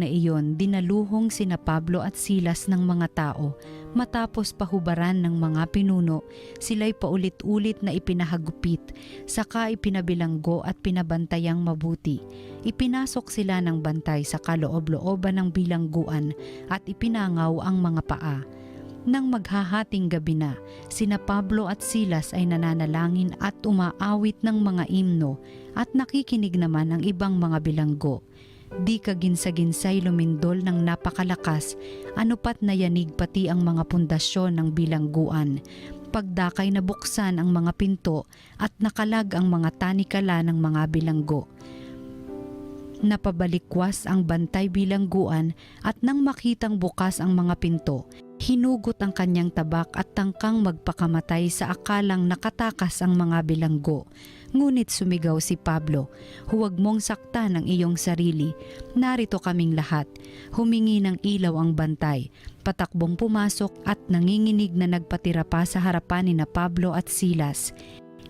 na iyon, dinaluhong sina Pablo at Silas ng mga tao. Matapos pahubaran ng mga pinuno, sila'y paulit-ulit na ipinahagupit, saka ipinabilanggo at pinabantayang mabuti. Ipinasok sila ng bantay sa kaloob-looban ng bilangguan at ipinangaw ang mga paa. Nang maghahating gabi na, sina Pablo at Silas ay nananalangin at umaawit ng mga imno at nakikinig naman ang ibang mga bilanggo. Di kaginsa-ginsay lumindol ng napakalakas, anupat na yanig pati ang mga pundasyon ng bilangguan. Pagdakay na buksan ang mga pinto at nakalag ang mga tanikala ng mga bilanggo. Napabalikwas ang bantay bilangguan at nang makitang bukas ang mga pinto, hinugot ang kanyang tabak at tangkang magpakamatay sa akalang nakatakas ang mga bilanggo. Ngunit sumigaw si Pablo, huwag mong saktan ang iyong sarili. Narito kaming lahat. Humingi ng ilaw ang bantay. Patakbong pumasok at nanginginig na nagpatira pa sa harapan ni na Pablo at Silas.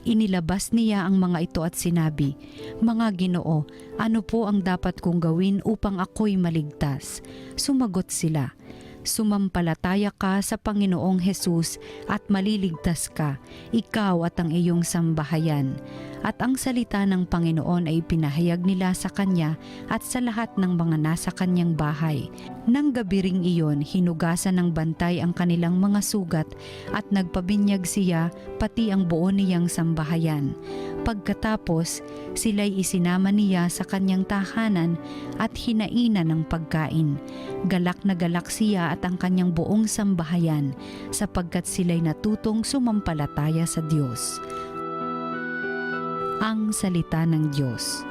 Inilabas niya ang mga ito at sinabi, Mga ginoo, ano po ang dapat kong gawin upang ako'y maligtas? Sumagot sila, Sumampalataya ka sa Panginoong Hesus at maliligtas ka, ikaw at ang iyong sambahayan. At ang salita ng Panginoon ay pinahayag nila sa kanya at sa lahat ng mga nasa kanyang bahay. Nang gabi ring iyon, hinugasan ng bantay ang kanilang mga sugat at nagpabinyag siya pati ang buo niyang sambahayan. Pagkatapos, sila'y isinama niya sa kanyang tahanan at hinainan ng pagkain. Galak na galak siya at ang kanyang buong sambahayan sapagkat sila'y natutong sumampalataya sa Diyos. Ang Salita ng Diyos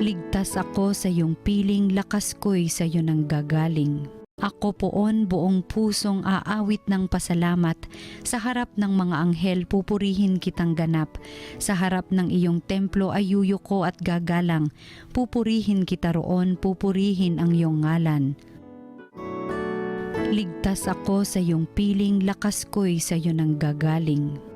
Ligtas ako sa iyong piling, lakas ko'y sa iyo nang gagaling. Ako poon buong pusong aawit ng pasalamat. Sa harap ng mga anghel pupurihin kitang ganap. Sa harap ng iyong templo ay yuyuko at gagalang. Pupurihin kita roon, pupurihin ang iyong ngalan. Ligtas ako sa iyong piling, lakas ko'y sa iyo nang gagaling.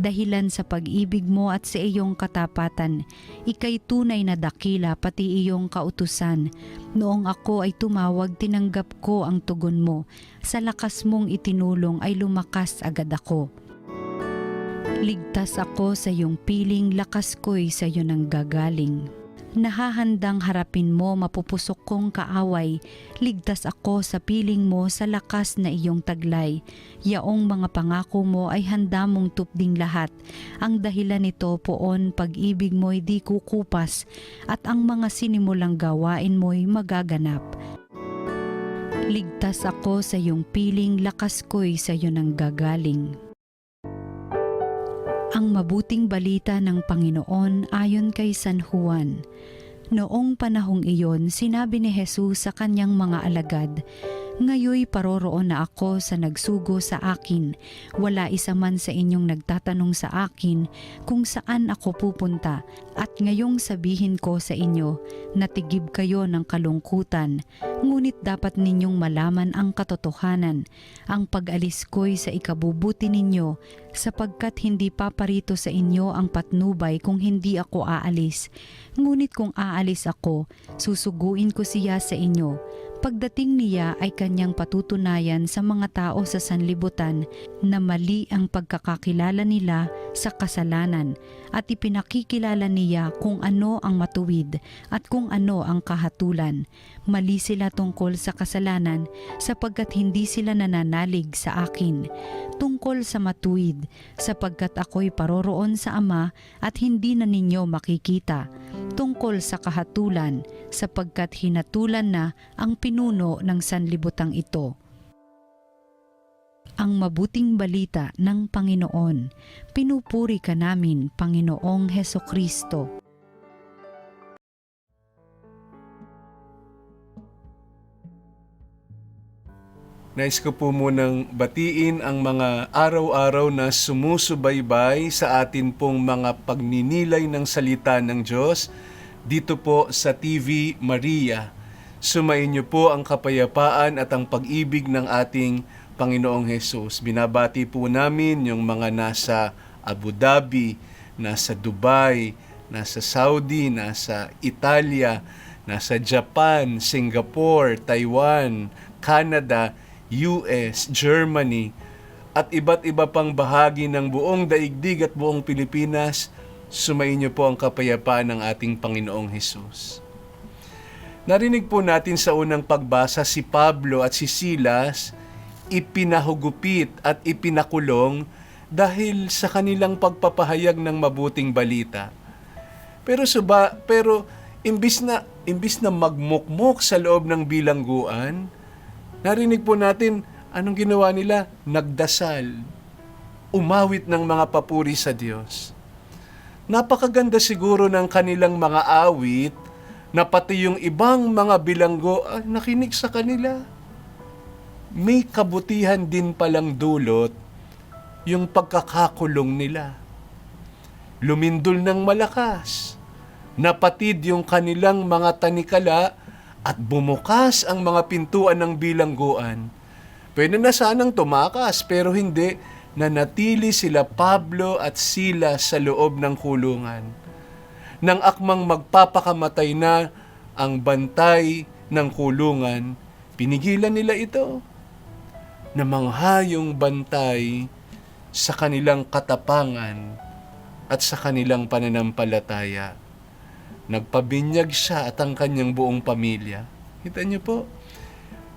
Dahilan sa pag-ibig mo at sa iyong katapatan, ikay tunay na dakila pati iyong kautusan. Noong ako ay tumawag, tinanggap ko ang tugon mo. Sa lakas mong itinulong ay lumakas agad ako. Ligtas ako sa iyong piling, lakas ko'y sa iyo nang gagaling. Nahahandang harapin mo mapupusok kong kaaway, ligtas ako sa piling mo sa lakas na iyong taglay. Yaong mga pangako mo ay handa mong tupding lahat. Ang dahilan nito poon pag-ibig mo'y di kukupas at ang mga sinimulang gawain mo'y magaganap. Ligtas ako sa iyong piling, lakas ko'y sa iyo nang gagaling. Ang mabuting balita ng Panginoon ayon kay San Juan. Noong panahong iyon, sinabi ni Jesus sa kanyang mga alagad, Ngayoy paroroon na ako sa nagsugo sa akin. Wala isa man sa inyong nagtatanong sa akin kung saan ako pupunta. At ngayong sabihin ko sa inyo, natigib kayo ng kalungkutan. Ngunit dapat ninyong malaman ang katotohanan. Ang pag-alis ko'y sa ikabubuti ninyo sapagkat hindi paparito sa inyo ang patnubay kung hindi ako aalis. Ngunit kung aalis ako, susuguin ko siya sa inyo. Pagdating niya ay kanyang patutunayan sa mga tao sa sanlibutan na mali ang pagkakakilala nila sa kasalanan at ipinakikilala niya kung ano ang matuwid at kung ano ang kahatulan. Mali sila tungkol sa kasalanan sapagkat hindi sila nananalig sa akin. Tungkol sa matuwid sapagkat ako'y paroroon sa Ama at hindi na ninyo makikita. Tungkol sa kahatulan sapagkat hinatulan na ang pinuno ng sanlibutang ito. Ang mabuting balita ng Panginoon. Pinupuri ka namin, Panginoong Heso Kristo. Nais ko po munang batiin ang mga araw-araw na sumusubaybay sa atin pong mga pagninilay ng salita ng Diyos dito po sa TV Maria. Sumayin niyo po ang kapayapaan at ang pag-ibig ng ating Panginoong Hesus. Binabati po namin yung mga nasa Abu Dhabi, nasa Dubai, nasa Saudi, nasa Italia, nasa Japan, Singapore, Taiwan, Canada, US, Germany, at iba't iba pang bahagi ng buong daigdig at buong Pilipinas, sumainyo po ang kapayapaan ng ating Panginoong Hesus. Narinig po natin sa unang pagbasa si Pablo at si Silas ipinahugupit at ipinakulong dahil sa kanilang pagpapahayag ng mabuting balita. Pero suba, pero imbis na imbis na magmukmok sa loob ng bilangguan, narinig po natin anong ginawa nila? Nagdasal. Umawit ng mga papuri sa Diyos. Napakaganda siguro ng kanilang mga awit na pati yung ibang mga bilanggo ay nakinig sa kanila. May kabutihan din palang dulot yung pagkakakulong nila. Lumindol ng malakas. Napatid yung kanilang mga tanikala at bumukas ang mga pintuan ng bilangguan. Pwede na sanang tumakas pero hindi nanatili sila Pablo at Sila sa loob ng kulungan. Nang akmang magpapakamatay na ang bantay ng kulungan, pinigilan nila ito. Namangha yung bantay sa kanilang katapangan at sa kanilang pananampalataya. Nagpabinyag siya at ang kanyang buong pamilya. Kita niyo po,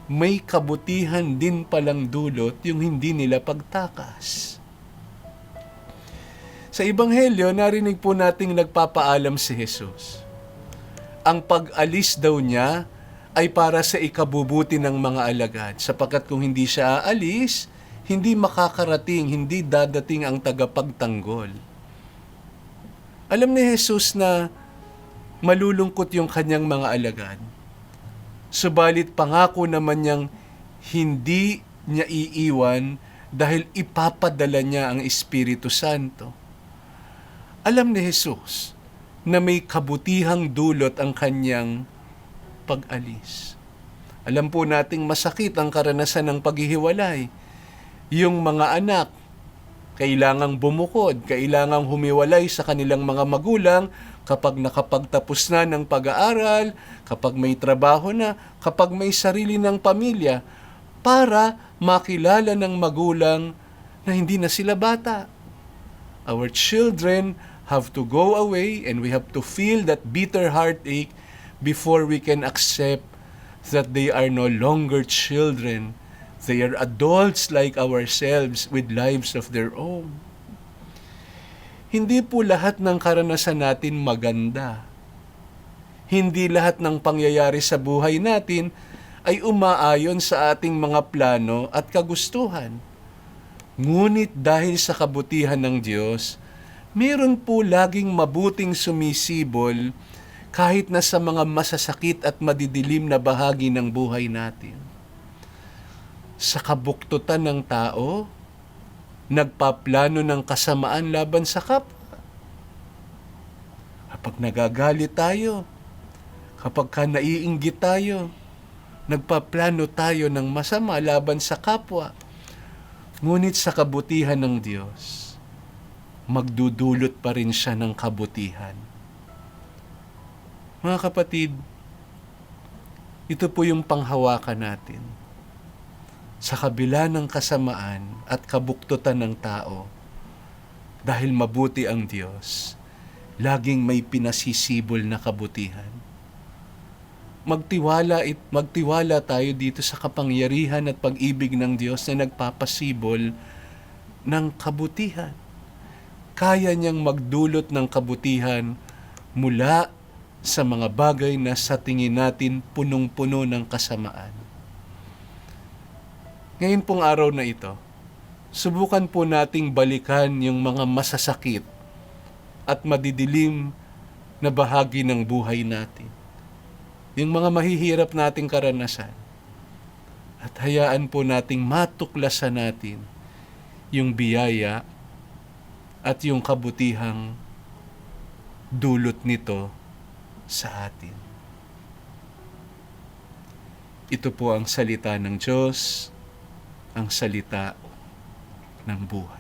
may kabutihan din palang dulot yung hindi nila pagtakas. Sa Ebanghelyo, narinig po nating nagpapaalam si Jesus. Ang pag-alis daw niya ay para sa ikabubuti ng mga alagad, sapagkat kung hindi siya aalis, hindi makakarating, hindi dadating ang tagapagtanggol. Alam ni Jesus na malulungkot yung kanyang mga alagad. Subalit pangako naman niyang hindi niya iiwan dahil ipapadala niya ang Espiritu Santo. Alam ni Jesus na may kabutihang dulot ang kanyang pag-alis. Alam po nating masakit ang karanasan ng paghihiwalay. Yung mga anak, kailangang bumukod, kailangang humiwalay sa kanilang mga magulang kapag nakapagtapos na ng pag-aaral, kapag may trabaho na, kapag may sarili ng pamilya, para makilala ng magulang na hindi na sila bata. Our children have to go away and we have to feel that bitter heartache before we can accept that they are no longer children. They are adults like ourselves with lives of their own. Hindi po lahat ng karanasan natin maganda. Hindi lahat ng pangyayari sa buhay natin ay umaayon sa ating mga plano at kagustuhan. Ngunit dahil sa kabutihan ng Diyos, meron po laging mabuting sumisibol kahit na sa mga masasakit at madidilim na bahagi ng buhay natin. Sa kabuktutan ng tao, nagpaplano ng kasamaan laban sa kapwa. Kapag nagagalit tayo, kapag ka naiinggit tayo, nagpaplano tayo ng masama laban sa kapwa. Ngunit sa kabutihan ng Diyos, magdudulot pa rin siya ng kabutihan. Mga kapatid, ito po yung panghawakan natin. Sa kabila ng kasamaan at kabuktutan ng tao, dahil mabuti ang Diyos, laging may pinasisibol na kabutihan. Magtiwala, it, magtiwala tayo dito sa kapangyarihan at pag-ibig ng Diyos na nagpapasibol ng kabutihan. Kaya niyang magdulot ng kabutihan mula sa mga bagay na sa tingin natin punong-puno ng kasamaan. Ngayon pong araw na ito, subukan po nating balikan yung mga masasakit at madidilim na bahagi ng buhay natin. Yung mga mahihirap nating karanasan. At hayaan po nating matuklasan natin yung biyaya at yung kabutihang dulot nito sa atin. Ito po ang salita ng Diyos. Ang salita ng buhay.